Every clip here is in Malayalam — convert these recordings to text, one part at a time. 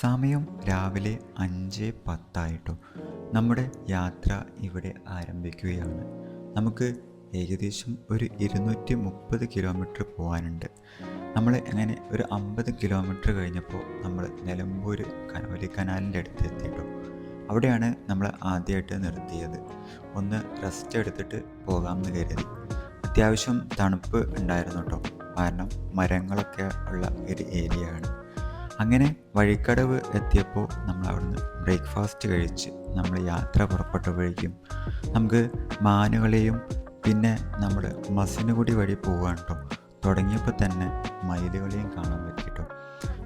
സമയം രാവിലെ അഞ്ച് പത്തായിട്ടോ. നമ്മുടെ യാത്ര ഇവിടെ ആരംഭിക്കുകയാണ്. നമുക്ക് ഏകദേശം ഒരു ഇരുന്നൂറ്റി മുപ്പത് കിലോമീറ്റർ പോകാനുണ്ട് നമ്മൾ അങ്ങനെ ഒരു അമ്പത് കിലോമീറ്റർ കഴിഞ്ഞപ്പോൾ നമ്മൾ നിലമ്പൂർ കനോലി കനാലിന്റെ അടുത്ത് എത്തിയിട്ടു. അവിടെയാണ് നമ്മൾ ആദ്യമായിട്ട് നിർത്തിയത്. ഒന്ന് റെസ്റ്റ് എടുത്തിട്ട് പോകാമെന്ന് കരുതി. അത്യാവശ്യം തണുപ്പ് ഉണ്ടായിരുന്നു കേട്ടോ. കാരണം മരങ്ങളൊക്കെ ഉള്ള ഒരു ഏരിയ ആണ് അങ്ങനെ വഴിക്കടവ് എത്തിയപ്പോൾ നമ്മൾ അവിടുന്ന് ബ്രേക്ക്ഫാസ്റ്റ് കഴിച്ച് നമ്മൾ യാത്ര പുറപ്പെട്ടപ്പോഴേക്കും നമുക്ക് മാനുകളെയും പിന്നെ നമ്മൾ മസിനുകുടി വഴി പോവുകയാണ് കേട്ടോ തുടങ്ങിയപ്പോൾ തന്നെ മയിലുകളെയും കാണാൻ പറ്റിട്ടോ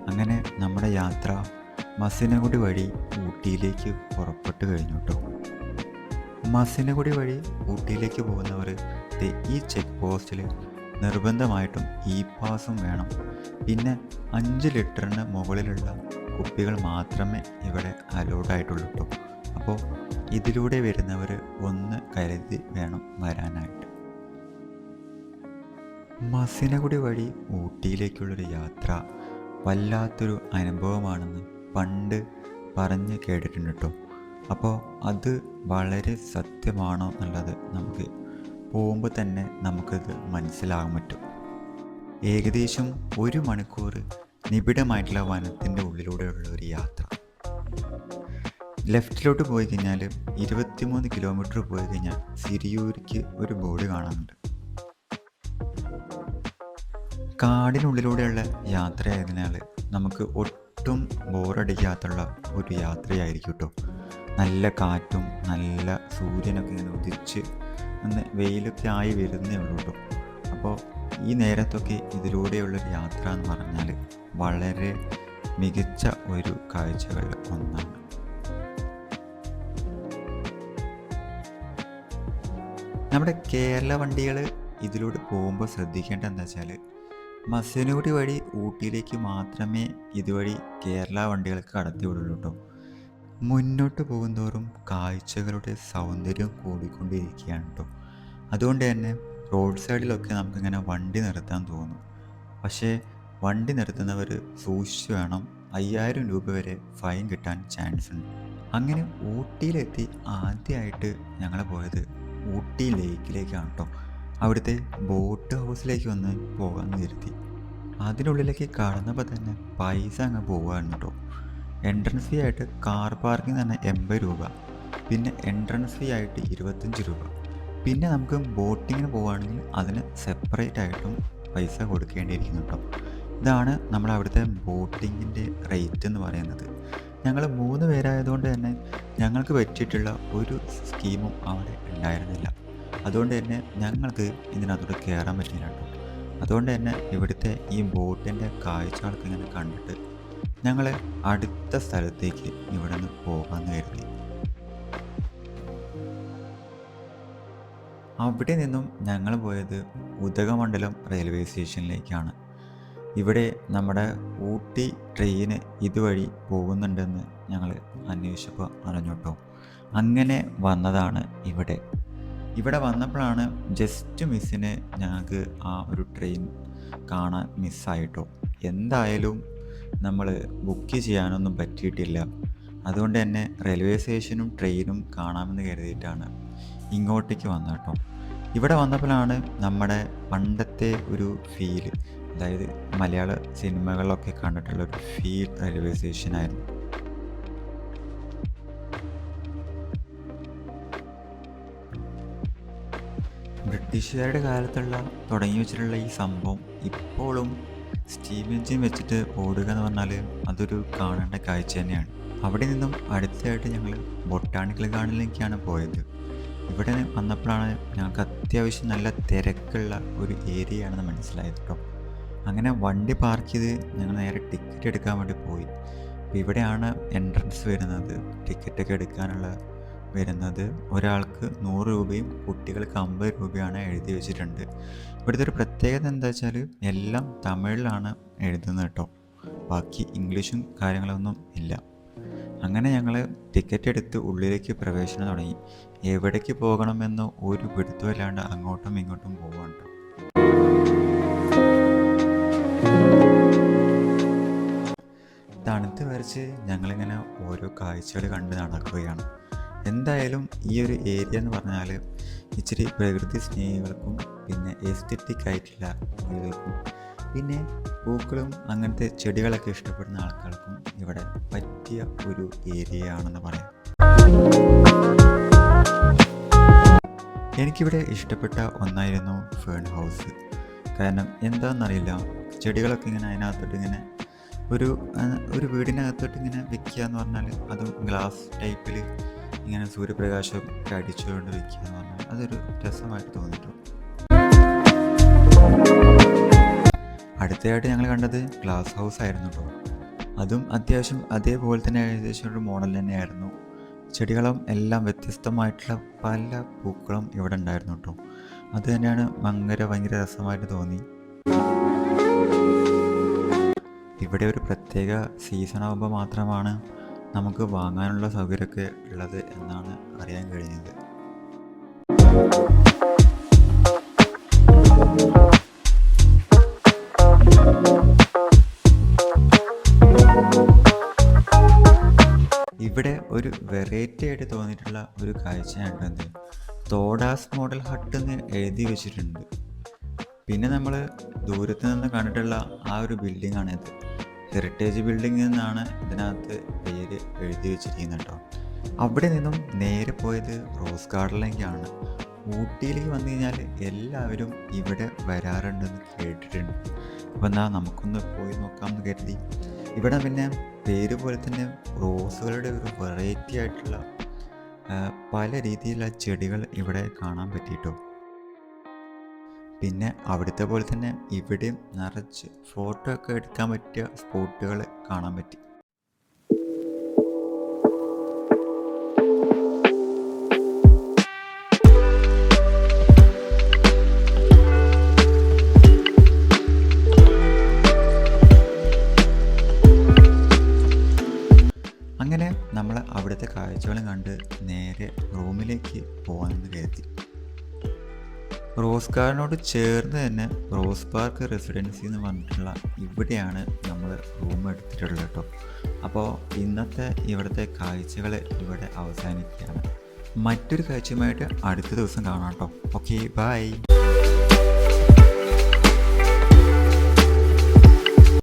അങ്ങനെ നമ്മുടെ യാത്ര മസിനഗുടി വഴി ഊട്ടിയിലേക്ക് പുറപ്പെട്ടു കഴിഞ്ഞു കേട്ടോ മസിനഗുടി വഴി ഊട്ടിയിലേക്ക് പോകുന്നവർ ഈ ചെക്ക് പോസ്റ്റിൽ നിർബന്ധമായിട്ടും ഇ പാസും വേണം. പിന്നെ അഞ്ച് ലിറ്ററിന് മുകളിലുള്ള കുപ്പികൾ മാത്രമേ ഇവിടെ അലൗഡ് ആയിട്ടുള്ളൂ കേട്ടോ അപ്പോൾ ഇതിലൂടെ വരുന്നവർ ഒന്ന് കരുതി വേണം വരാനായിട്ട്. മസിനകുടി വഴി ഊട്ടിയിലേക്കുള്ളൊരു യാത്ര വല്ലാത്തൊരു അനുഭവമാണെന്ന് പണ്ട് പറഞ്ഞ് കേട്ടിട്ടുണ്ട് കേട്ടോ അപ്പോൾ അത് വളരെ സത്യമാണോ എന്നുള്ളത് നമുക്ക് പോകുമ്പോൾ തന്നെ നമുക്കത് മനസ്സിലാകാൻ പറ്റും. ഏകദേശം ഒരു മണിക്കൂർ നിബിഡമായിട്ടുള്ള വനത്തിന്റെ ഉള്ളിലൂടെയുള്ള ഒരു യാത്ര. ലെഫ്റ്റിലോട്ട് പോയി കഴിഞ്ഞാൽ ഇരുപത്തിമൂന്ന് കിലോമീറ്റർ പോയി കഴിഞ്ഞാൽ സിരിയൂരിക്ക് ഒരു ബോർഡ് കാണാനുണ്ട്. കാടിനുള്ളിലൂടെയുള്ള യാത്രയായതിനാൽ നമുക്ക് ഒട്ടും ബോറടിക്കാത്തുള്ള ഒരു യാത്രയായിരിക്കും കേട്ടോ നല്ല കാറ്റും നല്ല സൂര്യനൊക്കെ ഇങ്ങനെ ഉദിച്ച് ഒന്ന് വെയിലൊക്കെ ആയി വരുന്നേ ഉള്ളൂ അപ്പോൾ ഈ നേരത്തൊക്കെ ഇതിലൂടെയുള്ളൊരു യാത്ര എന്ന് പറഞ്ഞാൽ വളരെ മികച്ച ഒരു കാഴ്ചകളിൽ ഒന്നാണ്. നമ്മുടെ കേരള വണ്ടികൾ ഇതിലൂടെ പോകുമ്പോൾ ശ്രദ്ധിക്കേണ്ട എന്താ വെച്ചാൽ മസനൂടി വഴി ഊട്ടിയിലേക്ക് മാത്രമേ ഇതുവഴി കേരള വണ്ടികൾക്ക് കടത്തി വിടുള്ളൂ കേട്ടോ. മുന്നോട്ട് പോകുന്തോറും കാഴ്ചകളുടെ സൗന്ദര്യം കൂടിക്കൊണ്ടിരിക്കുകയാണ് കേട്ടോ അതുകൊണ്ട് തന്നെ റോഡ് സൈഡിലൊക്കെ നമുക്കിങ്ങനെ വണ്ടി നിർത്താൻ തോന്നും. പക്ഷേ വണ്ടി നിർത്തുന്നവർ സൂക്ഷിച്ചു വേണം അയ്യായിരം രൂപ വരെ ഫൈൻ കിട്ടാൻ ചാൻസ് ഉണ്ട്. അങ്ങനെ ഊട്ടിയിലെത്തി ആദ്യമായിട്ട് ഞങ്ങൾ പോയത് ഊട്ടി ലേക്കിലേക്കാണ് കേട്ടോ അവിടുത്തെ ബോട്ട് ഹൗസിലേക്ക് ഒന്ന് പോകാൻ നിർത്തി. അതിനുള്ളിലേക്ക് കടന്നപ്പോൾ തന്നെ പൈസ അങ്ങ് പോകാൻ കേട്ടോ എൻട്രൻസ് ഫീ ആയിട്ട് കാർ പാർക്കിംഗ് തന്നെ എൺപത് രൂപ. പിന്നെ എൻട്രൻസ് ഫീ ആയിട്ട് ഇരുപത്തഞ്ച് രൂപ. പിന്നെ നമുക്ക് ബോട്ടിങ്ങിന് പോവുകയാണെങ്കിൽ അതിന് സെപ്പറേറ്റ് ആയിട്ടും പൈസ കൊടുക്കേണ്ടിയിരിക്കുന്നു ഇതാണ് നമ്മൾ അവിടുത്തെ ബോട്ടിങ്ങിന്റെ റേറ്റ് എന്ന് പറയുന്നത്. ഞങ്ങൾ മൂന്ന് പേരായതുകൊണ്ട് തന്നെ ഞങ്ങൾക്ക് പറ്റിയിട്ടുള്ള ഒരു സ്കീമും അവിടെ ഉണ്ടായിരുന്നില്ല. അതുകൊണ്ട് തന്നെ ഞങ്ങൾക്ക് ഇതിനകത്തോട്ട് കയറാൻ പറ്റില്ല കേട്ടോ. അതുകൊണ്ട് തന്നെ ഇവിടുത്തെ ഈ ബോട്ടിന്റെ കാഴ്ചകളൊക്കെ ഇങ്ങനെ കണ്ടിട്ട് ഞങ്ങൾ അടുത്ത സ്ഥലത്തേക്ക് ഇവിടെ നിന്ന് പോകാമെന്ന് കരുതി. അവിടെ നിന്നും ഞങ്ങൾ പോയത് ഉദകമണ്ഡലം റെയിൽവേ സ്റ്റേഷനിലേക്കാണ്. ഇവിടെ നമ്മുടെ ഊട്ടി ട്രെയിന് ഇതുവഴി പോകുന്നുണ്ടെന്ന് ഞങ്ങൾ അന്വേഷിച്ചപ്പോൾ അറിഞ്ഞോട്ടോ അങ്ങനെ വന്നതാണ് ഇവിടെ. ഇവിടെ വന്നപ്പോഴാണ് ജസ്റ്റ് മിസ്സിന് ഞങ്ങൾക്ക് ആ ഒരു ട്രെയിൻ കാണാൻ മിസ്സായിട്ടോ എന്തായാലും നമ്മൾ ബുക്ക് ചെയ്യാനൊന്നും പറ്റിയിട്ടില്ല. അതുകൊണ്ട് തന്നെ റെയിൽവേ സ്റ്റേഷനും ട്രെയിനും കാണാമെന്ന് കരുതിയിട്ടാണ് ഇങ്ങോട്ടേക്ക് വന്നത് കേട്ടോ. ഇവിടെ വന്നപ്പോഴാണ് നമ്മുടെ പണ്ടത്തെ ഒരു ഫീൽ അതായത് മലയാള സിനിമകളിലൊക്കെ കണ്ടിട്ടുള്ള ഒരു ഫീൽ റെയിൽവേ സ്റ്റേഷനായിരുന്നു ബ്രിട്ടീഷുകാരുടെ കാലത്തുള്ള തുടങ്ങി വെച്ചിട്ടുള്ള ഈ സംഭവം ഇപ്പോഴും സ്റ്റീം എഞ്ചിൻ വെച്ചിട്ട് ഓടുക എന്ന് പറഞ്ഞാൽ അതൊരു കാണേണ്ട കാഴ്ച തന്നെയാണ്. അവിടെ നിന്നും അടുത്തായിട്ട് ഞങ്ങൾ ബൊട്ടാണിക്കൽ ഗാർഡനിലേക്കാണ് പോയത്. ഇവിടെ വന്നപ്പോഴാണ് ഞങ്ങൾക്ക് അത്യാവശ്യം നല്ല തിരക്കുള്ള ഒരു ഏരിയ ആണെന്ന് മനസ്സിലായത് കേട്ടോ അങ്ങനെ വണ്ടി പാർക്ക് ചെയ്ത് ഞങ്ങൾ നേരെ ടിക്കറ്റ് എടുക്കാൻ വേണ്ടി പോയി. ഇവിടെയാണ് എൻട്രൻസ് വരുന്നത്. ടിക്കറ്റൊക്കെ എടുക്കാനുള്ള വരുന്നത് ഒരാൾക്ക് നൂറ് രൂപയും കുട്ടികൾക്ക് അമ്പത് രൂപയാണ് എഴുതി വെച്ചിട്ടുണ്ട്. ഇവിടുത്തെ ഒരു പ്രത്യേകത എന്താ വെച്ചാൽ എല്ലാം തമിഴിലാണ് എഴുതുന്നത് കേട്ടോ. ബാക്കി ഇംഗ്ലീഷും കാര്യങ്ങളൊന്നും ഇല്ല. അങ്ങനെ ഞങ്ങൾ ടിക്കറ്റ് എടുത്ത് ഉള്ളിലേക്ക് പ്രവേശനം തുടങ്ങി. എവിടേക്ക് പോകണമെന്ന് ഒരു പിടുത്തമില്ലാണ്ട് അങ്ങോട്ടും ഇങ്ങോട്ടും പോവാണ്. തണുത്ത് വരച്ച് ഞങ്ങളിങ്ങനെ ഓരോ കാഴ്ചകൾ കണ്ട് നടക്കുകയാണ്. എന്തായാലും ഈ ഒരു ഏരിയ എന്ന് പറഞ്ഞാൽ ഇച്ചിരി പ്രകൃതി സ്നേഹികൾക്കും പിന്നെ എസ്തെറ്റിക് ആയിട്ടുള്ള ആളുകൾക്കും പിന്നെ പൂക്കളും അങ്ങനത്തെ ചെടികളൊക്കെ ഇഷ്ടപ്പെടുന്ന ആൾക്കാർക്കും ഇവിടെ പറ്റിയ ഒരു ഏരിയ ആണെന്ന് പറയാം. എനിക്കിവിടെ ഇഷ്ടപ്പെട്ട ഒന്നായിരുന്നു ഫേൺ ഹൗസ് കാരണം എന്താണെന്നറിയില്ല ചെടികളൊക്കെ ഇങ്ങനെ അതിനകത്തോട്ട് ഇങ്ങനെ ഒരു ഒരു വീടിനകത്തോട്ട് ഇങ്ങനെ വെക്കുക എന്ന് പറഞ്ഞാൽ അതും ഗ്ലാസ് ടൈപ്പിൽ ഇങ്ങനെ സൂര്യപ്രകാശം ഒക്കെ അടിച്ചുകൊണ്ട് വെക്കുക എന്ന് പറഞ്ഞാൽ അതൊരു രസമായിട്ട് തോന്നിയിട്ടുണ്ട്. അടുത്തതായിട്ട് ഞങ്ങൾ കണ്ടത് ഗ്ലാസ് ഹൗസ് ആയിരുന്നു കേട്ടോ അതും അത്യാവശ്യം അതേപോലെ തന്നെ ഏകദേശം ഒരു മോഡൽ തന്നെയായിരുന്നു. ചെടികളും എല്ലാം വ്യത്യസ്തമായിട്ടുള്ള പല പൂക്കളും ഇവിടെ ഉണ്ടായിരുന്നു കേട്ടോ അത് തന്നെയാണ് ഭയങ്കര ഭയങ്കര രസമായിട്ട് തോന്നി. ഇവിടെ ഒരു പ്രത്യേക സീസൺ ആകുമ്പോൾ മാത്രമാണ് നമുക്ക് വാങ്ങാനുള്ള സൗകര്യമൊക്കെ ഉള്ളത് എന്നാണ് അറിയാൻ കഴിഞ്ഞത്. ഇവിടെ ഒരു വെറൈറ്റി ആയിട്ട് തോന്നിയിട്ടുള്ള ഒരു കാഴ്ചയാണ് കണ്ടത് തോഡാസ് മോഡൽ ഹട്ട് എന്ന് എഴുതി വെച്ചിട്ടുണ്ട്. പിന്നെ നമ്മൾ ദൂരത്ത് നിന്ന് കണ്ടിട്ടുള്ള ആ ഒരു ബിൽഡിംഗ് ആണ് ഇത് ഹെറിറ്റേജ് ബിൽഡിംഗ് എന്നാണ് ഇതിനകത്ത് പേര് എഴുതി വെച്ചിരിക്കുന്നത് കേട്ടോ. അവിടെ നിന്നും നേരെ പോയത് റോസ് ഗാർഡനിലേക്കാണ്. ഊട്ടിയിലേക്ക് വന്നു കഴിഞ്ഞാൽ എല്ലാവരും ഇവിടെ വരാറുണ്ടെന്ന് കേട്ടിട്ടുണ്ട്. അപ്പോൾ എന്നാൽ നമുക്കൊന്ന് പോയി നോക്കാമെന്ന് കരുതി. ഇവിടെ പിന്നെ പേര് പോലെ തന്നെ റോസുകളുടെ ഒരു വെറൈറ്റി ആയിട്ടുള്ള പല രീതിയിലുള്ള ചെടികൾ ഇവിടെ കാണാൻ പറ്റിയിട്ടോ. പിന്നെ അവിടുത്തെ പോലെ തന്നെ ഇവിടെയും നിറച്ച് ഫോട്ടോ ഒക്കെ എടുക്കാൻ പറ്റിയ സ്പോട്ടുകൾ കാണാൻ പറ്റി. അങ്ങനെ നമ്മൾ അവിടുത്തെ കാഴ്ചകളും കണ്ട് നേരെ റൂമിലേക്ക് പോകാമെന്ന് കരുതി. റോസ് ഗാർഡനോട് ചേർന്ന് തന്നെ റോസ് പാർക്ക് റെസിഡൻസി എന്ന് പറഞ്ഞിട്ടുള്ള ഇവിടെയാണ് നമ്മൾ റൂം എടുത്തിട്ടുള്ളത് കേട്ടോ. അപ്പോൾ ഇന്നത്തെ ഇവിടുത്തെ കാഴ്ചകൾ ഇവിടെ അവസാനിക്കുകയാണ്. മറ്റൊരു കാഴ്ചയുമായിട്ട് അടുത്ത ദിവസം കാണാം കേട്ടോ. Okay bye